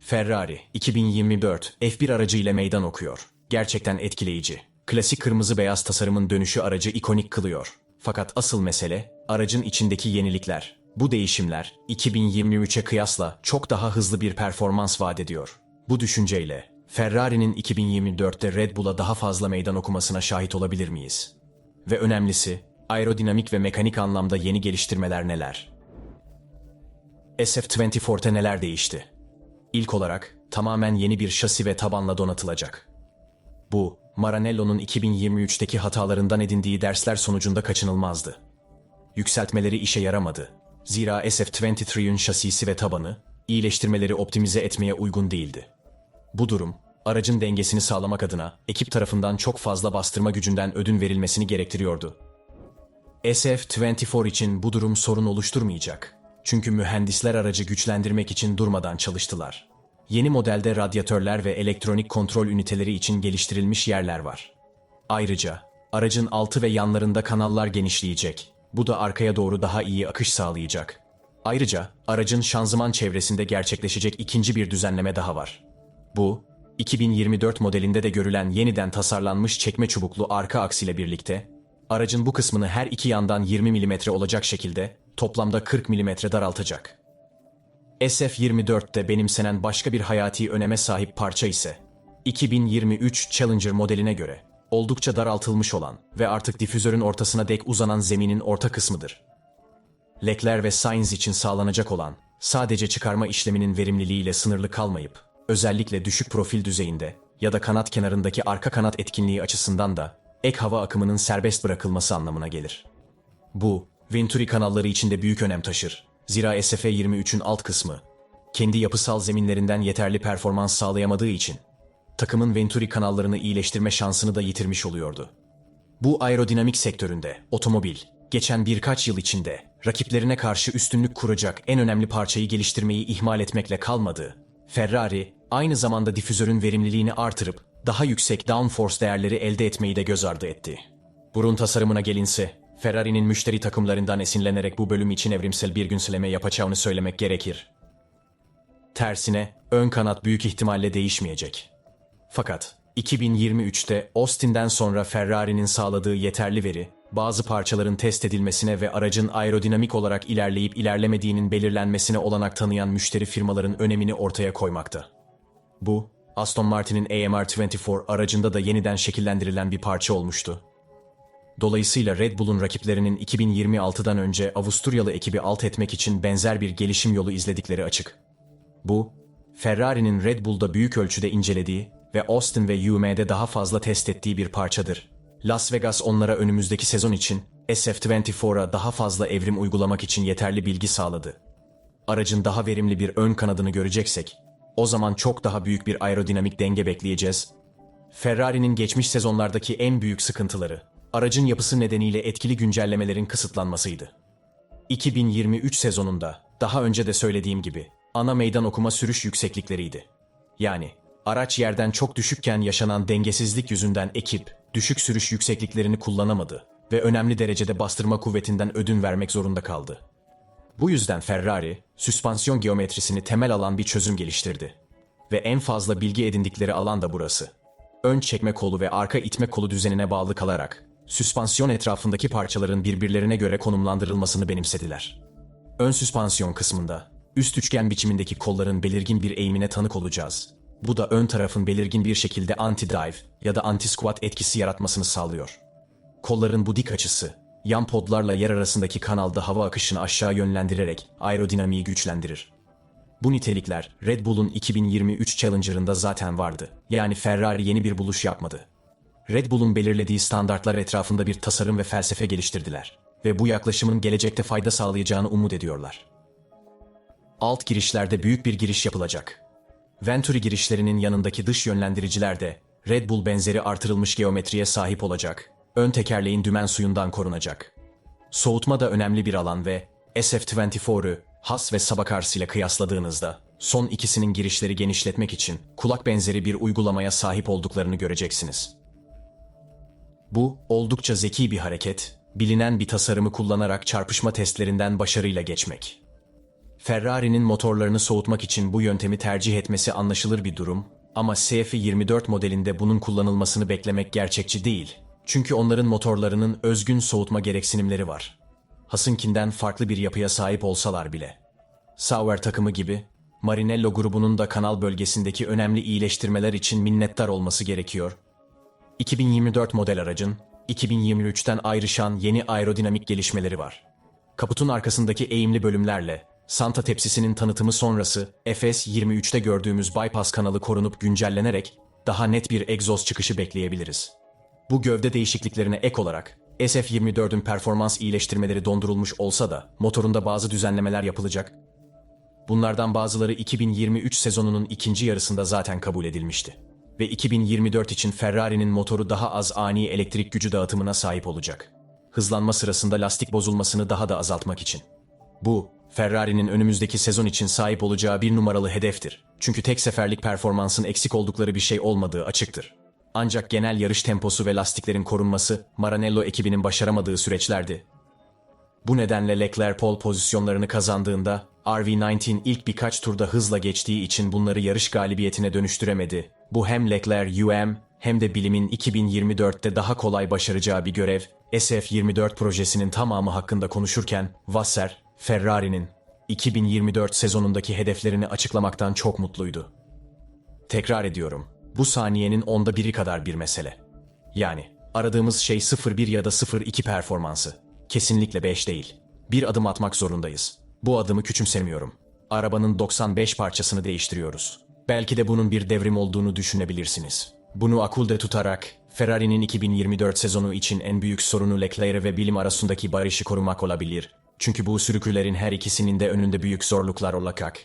Ferrari 2024 F1 aracı ile meydan okuyor. Gerçekten etkileyici. Klasik kırmızı beyaz tasarımın dönüşü aracı ikonik kılıyor. Fakat asıl mesele aracın içindeki yenilikler. Bu değişimler 2023'e kıyasla çok daha hızlı bir performans vaat ediyor. Bu düşünceyle Ferrari'nin 2024'te Red Bull'a daha fazla meydan okumasına şahit olabilir miyiz? Ve önemlisi, aerodinamik ve mekanik anlamda yeni geliştirmeler neler? SF24'te neler değişti? İlk olarak tamamen yeni bir şasi ve tabanla donatılacak. Bu, Maranello'nun 2023'teki hatalarından edindiği dersler sonucunda kaçınılmazdı. Yükseltmeleri işe yaramadı. Zira SF23'ün şasisi ve tabanı, iyileştirmeleri optimize etmeye uygun değildi. Bu durum, aracın dengesini sağlamak adına ekip tarafından çok fazla bastırma gücünden ödün verilmesini gerektiriyordu. SF24 için bu durum sorun oluşturmayacak. Çünkü mühendisler aracı güçlendirmek için durmadan çalıştılar. Yeni modelde radyatörler ve elektronik kontrol üniteleri için geliştirilmiş yerler var. Ayrıca aracın altı ve yanlarında kanallar genişleyecek. Bu da arkaya doğru daha iyi akış sağlayacak. Ayrıca aracın şanzıman çevresinde gerçekleşecek ikinci bir düzenleme daha var. Bu, 2024 modelinde de görülen yeniden tasarlanmış çekme çubuklu arka aksiyle birlikte, aracın bu kısmını her iki yandan 20 mm olacak şekilde toplamda 40 mm daraltacak. SF24'te benimsenen başka bir hayati öneme sahip parça ise 2023 Challenger modeline göre oldukça daraltılmış olan ve artık difüzörün ortasına dek uzanan zeminin orta kısmıdır. Lekler ve Sainz için sağlanacak olan sadece çıkarma işleminin verimliliğiyle sınırlı kalmayıp özellikle düşük profil düzeyinde ya da kanat kenarındaki arka kanat etkinliği açısından da ek hava akımının serbest bırakılması anlamına gelir. Bu, Venturi kanalları içinde büyük önem taşır. Zira SF23'ün alt kısmı, kendi yapısal zeminlerinden yeterli performans sağlayamadığı için, takımın Venturi kanallarını iyileştirme şansını da yitirmiş oluyordu. Bu aerodinamik sektöründe, otomobil, geçen birkaç yıl içinde rakiplerine karşı üstünlük kuracak en önemli parçayı geliştirmeyi ihmal etmekle kalmadı. Ferrari, aynı zamanda difüzörün verimliliğini artırıp daha yüksek downforce değerleri elde etmeyi de göz ardı etti. Burun tasarımına gelinse, Ferrari'nin müşteri takımlarından esinlenerek bu bölüm için evrimsel bir günseleme yapacağını söylemek gerekir. Tersine, ön kanat büyük ihtimalle değişmeyecek. Fakat 2023'te Austin'den sonra Ferrari'nin sağladığı yeterli veri, bazı parçaların test edilmesine ve aracın aerodinamik olarak ilerleyip ilerlemediğinin belirlenmesine olanak tanıyan müşteri firmaların önemini ortaya koymakta. Bu, Aston Martin'in AMR24 aracında da yeniden şekillendirilen bir parça olmuştu. Dolayısıyla Red Bull'un rakiplerinin 2026'dan önce Avusturyalı ekibi alt etmek için benzer bir gelişim yolu izledikleri açık. Bu, Ferrari'nin Red Bull'da büyük ölçüde incelediği ve Austin ve UM'de daha fazla test ettiği bir parçadır. Las Vegas onlara önümüzdeki sezon için SF24'a daha fazla evrim uygulamak için yeterli bilgi sağladı. Aracın daha verimli bir ön kanadını göreceksek, o zaman çok daha büyük bir aerodinamik denge bekleyeceğiz. Ferrari'nin geçmiş sezonlardaki en büyük sıkıntıları, aracın yapısı nedeniyle etkili güncellemelerin kısıtlanmasıydı. 2023 sezonunda, daha önce de söylediğim gibi, ana meydan okuma sürüş yükseklikleriydi. Yani, araç yerden çok düşükken yaşanan dengesizlik yüzünden ekip, düşük sürüş yüksekliklerini kullanamadı ve önemli derecede bastırma kuvvetinden ödün vermek zorunda kaldı. Bu yüzden Ferrari, süspansiyon geometrisini temel alan bir çözüm geliştirdi. Ve en fazla bilgi edindikleri alan da burası. Ön çekme kolu ve arka itme kolu düzenine bağlı kalarak, süspansiyon etrafındaki parçaların birbirlerine göre konumlandırılmasını benimsediler. Ön süspansiyon kısmında, üst üçgen biçimindeki kolların belirgin bir eğimine tanık olacağız. Bu da ön tarafın belirgin bir şekilde anti-dive ya da anti-squat etkisi yaratmasını sağlıyor. Kolların bu dik açısı, yan podlarla yer arasındaki kanalda hava akışını aşağı yönlendirerek aerodinamiği güçlendirir. Bu nitelikler Red Bull'un 2023 Challenger'ında zaten vardı. Yani Ferrari yeni bir buluş yapmadı. Red Bull'un belirlediği standartlar etrafında bir tasarım ve felsefe geliştirdiler ve bu yaklaşımın gelecekte fayda sağlayacağını umut ediyorlar. Alt girişlerde büyük bir giriş yapılacak. Venturi girişlerinin yanındaki dış yönlendiriciler de Red Bull benzeri artırılmış geometriye sahip olacak. Ön tekerleğin dümen suyundan korunacak. Soğutma da önemli bir alan ve SF24'ü Has ve Sabakars ile kıyasladığınızda son ikisinin girişleri genişletmek için kulak benzeri bir uygulamaya sahip olduklarını göreceksiniz. Bu oldukça zeki bir hareket, bilinen bir tasarımı kullanarak çarpışma testlerinden başarıyla geçmek. Ferrari'nin motorlarını soğutmak için bu yöntemi tercih etmesi anlaşılır bir durum ama CF24 modelinde bunun kullanılmasını beklemek gerçekçi değil. Çünkü onların motorlarının özgün soğutma gereksinimleri var. Hasınkinden farklı bir yapıya sahip olsalar bile. Sauer takımı gibi Marinello grubunun da kanal bölgesindeki önemli iyileştirmeler için minnettar olması gerekiyor 2024 model aracın 2023'ten ayrışan yeni aerodinamik gelişmeleri var. Kaputun arkasındaki eğimli bölümlerle Santa tepsisinin tanıtımı sonrası FS23'te gördüğümüz bypass kanalı korunup güncellenerek daha net bir egzoz çıkışı bekleyebiliriz. Bu gövde değişikliklerine ek olarak SF24'ün performans iyileştirmeleri dondurulmuş olsa da motorunda bazı düzenlemeler yapılacak. Bunlardan bazıları 2023 sezonunun ikinci yarısında zaten kabul edilmişti ve 2024 için Ferrari'nin motoru daha az ani elektrik gücü dağıtımına sahip olacak. Hızlanma sırasında lastik bozulmasını daha da azaltmak için. Bu, Ferrari'nin önümüzdeki sezon için sahip olacağı bir numaralı hedeftir. Çünkü tek seferlik performansın eksik oldukları bir şey olmadığı açıktır. Ancak genel yarış temposu ve lastiklerin korunması Maranello ekibinin başaramadığı süreçlerdi. Bu nedenle Leclerc pole pozisyonlarını kazandığında RV19 ilk birkaç turda hızla geçtiği için bunları yarış galibiyetine dönüştüremedi. Bu hem Leclerc UM hem de bilimin 2024'te daha kolay başaracağı bir görev. SF24 projesinin tamamı hakkında konuşurken Vasser, Ferrari'nin 2024 sezonundaki hedeflerini açıklamaktan çok mutluydu. Tekrar ediyorum. Bu saniyenin onda biri kadar bir mesele. Yani aradığımız şey 0-1 ya da 0-2 performansı. Kesinlikle 5 değil. Bir adım atmak zorundayız. Bu adımı küçümsemiyorum. Arabanın 95 parçasını değiştiriyoruz. Belki de bunun bir devrim olduğunu düşünebilirsiniz. Bunu akulde tutarak Ferrari'nin 2024 sezonu için en büyük sorunu Leclerc ve bilim arasındaki barışı korumak olabilir. Çünkü bu sürücülerin her ikisinin de önünde büyük zorluklar olacak.